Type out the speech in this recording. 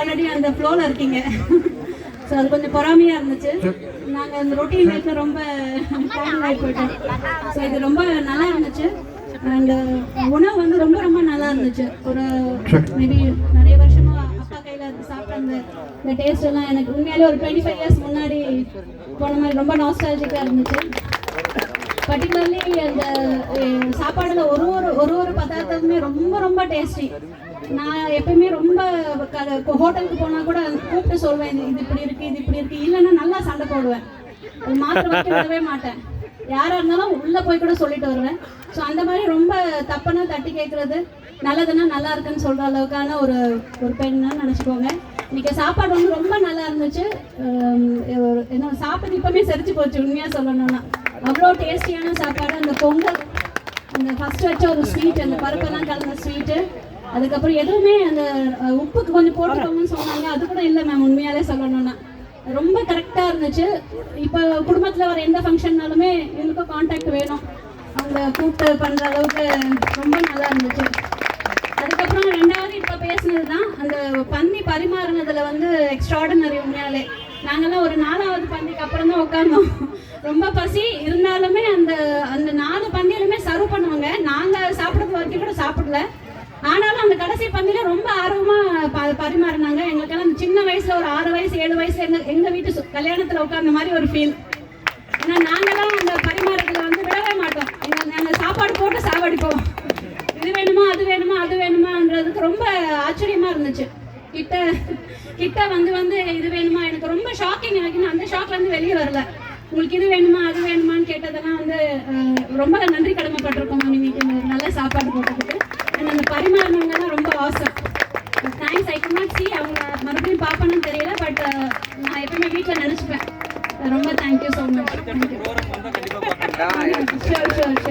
Already அந்த ஃப்ளோவில் இருக்கீங்க. ஸோ அது கொஞ்சம் பொறாமையாக இருந்துச்சு. நாங்கள் அந்த ரொட்டீன் லைஃப்ல ரொம்ப ஆகி போயிட்டோம். ஸோ இது ரொம்ப நல்லா இருந்துச்சு. அண்ட் உணவு வந்து ரொம்ப ரொம்ப நல்லா இருந்துச்சு. ஒரு மேபி நிறைய வருஷமா அப்பா கையில் சாப்பிட்ட அந்த இந்த டேஸ்ட் எல்லாம் எனக்கு உண்மையாலே ஒரு டுவெண்ட்டி ஃபைவ் இயர்ஸ் முன்னாடி போன மாதிரி ரொம்ப நாஸ்டாலஜிக்காக இருந்துச்சு. பர்டிகுலர்லி அந்த சாப்பாடுல ஒரு ஒரு ஒரு ஒரு பதார்த்தமுமே ரொம்ப ரொம்ப டேஸ்டி நான் எப்பயுமே ரொம்ப ஹோட்டலுக்கு போனா கூட கூப்பிட்டு சொல்வேன் இது இது இப்படி இருக்கு இது இப்படி இருக்கு. இல்லைன்னா நல்லா சண்டை போடுவேன். அது மாத்திரம் விடவே மாட்டேன். யாரா இருந்தாலும் உள்ள போய் கூட சொல்லிட்டு வருவேன். ஸோ அந்த மாதிரி ரொம்ப தப்புனா தட்டி கேட்கறது நல்லதுன்னா நல்லா இருக்குன்னு சொல்ற அளவுக்கான ஒரு ஒரு பெண்ணு நினச்சிக்கோங்க. இன்னைக்கு சாப்பாடு வந்து ரொம்ப நல்லா இருந்துச்சு. ஒரு- என்ன சாப்பிட்டு இப்பவுமே செரிச்சு போச்சு உண்மையா சொல்லணும்னா. அவ்வளோ டேஸ்டியான சாப்பாடு. அந்த பொங்கல் அந்த ஃபர்ஸ்ட் வச்ச ஒரு ஸ்வீட் அந்த பருப்பெல்லாம் கலந்த ஸ்வீட்டு அதுக்கப்புறம் எதுவுமே அந்த உப்புக்கு கொஞ்சம் போட்டுக்கோங்கன்னு சொன்னாங்க. அது கூட இல்லை மேம் உண்மையாலே சொல்லணும்னா. ரொம்ப கரெக்டாக இருந்துச்சு. இப்போ குடும்பத்தில் வர எந்த ஃபங்க்ஷன்னாலுமே எங்களுக்கும் காண்டாக்ட் வேணும். அவங்க கூப்பிட்டு பண்ணுற அளவுக்கு ரொம்ப நல்லா இருந்துச்சு. அதுக்கப்புறம் ரெண்டாவது இப்போ பேசுனது தான் அந்த பந்தி பரிமாறினதுல வந்து எக்ஸ்ட்ராடினரி உண்மையாலே. நாங்கெல்லாம் ஒரு நாலாவது பந்திக்கு அப்புறம் தான் உட்காந்தோம் ரொம்ப பசி. இருந்தாலுமே அந்த அந்த நாலு பந்தியிலுமே சர்வ் பண்ணுவாங்க. நாங்கள் சாப்பிட்றது வரைக்கும் கூட சாப்பிடல. ஆனாலும் அந்த கடைசி பந்தில ரொம்ப ஆர்வமா ப பரிமாறினாங்க. எங்களுக்கெல்லாம் சின்ன வயசுல ஒரு ஆறு வயசு ஏழு வயசு எங்க எங்க வீட்டு சு- கல்யாணத்துல உட்கார்ந்த மாதிரி ஒரு ஃபீல் ஏன்னா நாங்கெல்லாம் அந்த பரிமாறத்துல வந்து விடவே மாட்டோம். நாங்கள் நாங்க சாப்பாடு போட்டு சாவடிப்போம். இது வேணுமா அது வேணுமா அது வேணுமான்றதுக்கு ரொம்ப ஆச்சரியமா இருந்துச்சு. கிட்ட கிட்ட வந்து வந்து இது வேணுமா? எனக்கு ரொம்ப ஷாக்கிங் எனக்கு அந்த ஷாக்ல இருந்து வெளியே வரல. உங்களுக்கு இது வேணுமா அது வேணுமான்னு கேட்டதெல்லாம் வந்து ரொம்ப நன்றி கடமைப்பட்டிருக்கோம் மேம் இன்னைக்கு நல்ல சாப்பாடு போட்டதுக்கு. பட் நான் எப்பவுமே வீட்டில் நினச்சிப்பேன் ரொம்ப thank you so much thank you sure sure sure